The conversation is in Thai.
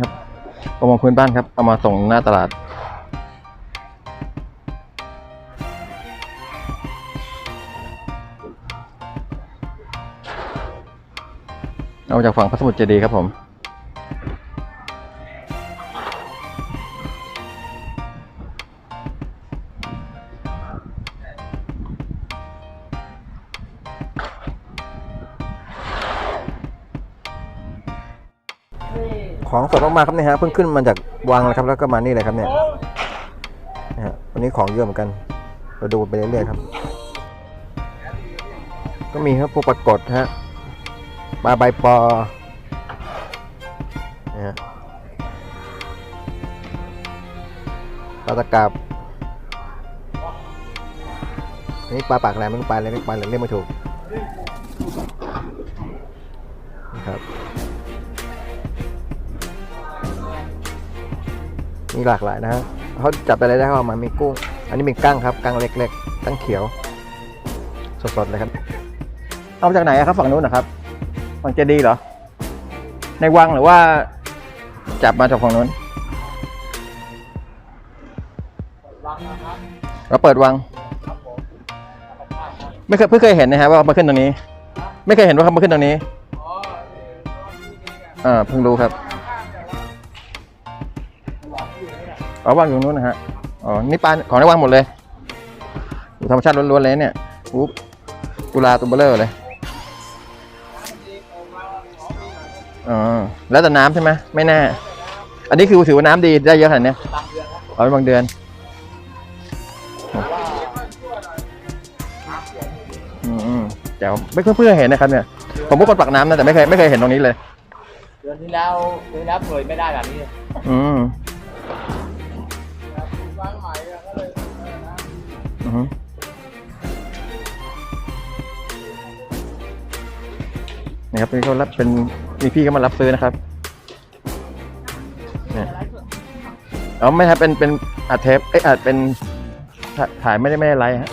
ครับประมงพื้นบ้านครับ เอามาส่งหน้าตลาด เอาจากฝั่งพระสมุทรเจดีย์ครับผม ของสดมากๆครับเนี่ยฮะเพิ่งขึ้นมาจากวังนะครับแล้วก็มานี่เลยครับเนี่ยนะฮะวันนี้ของเยอะเหมือนกัน เราดูไปเรื่อยๆครับ ก็มีครับพวกปรากฏฮะปลาใบปอนะฮะปลาตะกราบนี่ปลาปากแหลมไม่รู้ปลาอะไรเรียกปลาอะไรเรียกไม่ถูกนะครับ มีหลากหลายนะฮะเขาจับอะไรได้เขาเอามามีกุ้ง อันนี้เป็นกั้งครับกั้งเล็กๆกั้งเขียว สดๆเลยครับเอาจากไหนครับฝั่งนู้นนะครับฝั่งเจดีย์เหรอ ในวังหรือว่า จับมาจากฝั่งนู้นเราเปิดวัง ไม่เคยเพิ่งเคยเห็นนะฮะว่าเอามาขึ้นตรงนี้ ไม่เคยเห็นว่าเขามาขึ้นตรงนี้อ่าเพิ่งรู้ครับ อ๋อวางอยู่ตรงนู้นนะฮะอ๋อนี่ปลาของในวางหมดเลยอยู่ธรรมชาติล้วนๆเลยเนี่ยอุ๊บกุลาตัวเบลเลอร์เลยอ๋อแล้วแต่น้ำใช่ไหมไม่แน่อันนี้คือถือว่าน้ำดีได้เยอะขนาดเนี้ยเอาเป็นบางเดือนอืมอืมแจ๋วไม่เพิ่งเพิ่งเห็นนะครับเนี่ย ผมก็คนปักน้ำนะแต่ไม่เคยไม่เคยเห็นตรงนี้เลย เดือนที่แล้วเดือนที่แล้วเผยไม่ได้แบบนี้อืม อฮึนะครับนี่เขารับเป็นมีพี่ก็มารับซื้อนะครับเนี่ยเอไม่ครับเป็นเป็นอัดเทปเอ๊ะอัดเป็นถ่ายถ่ายไม่ได้ไม่ได้ไลฟ์ฮะ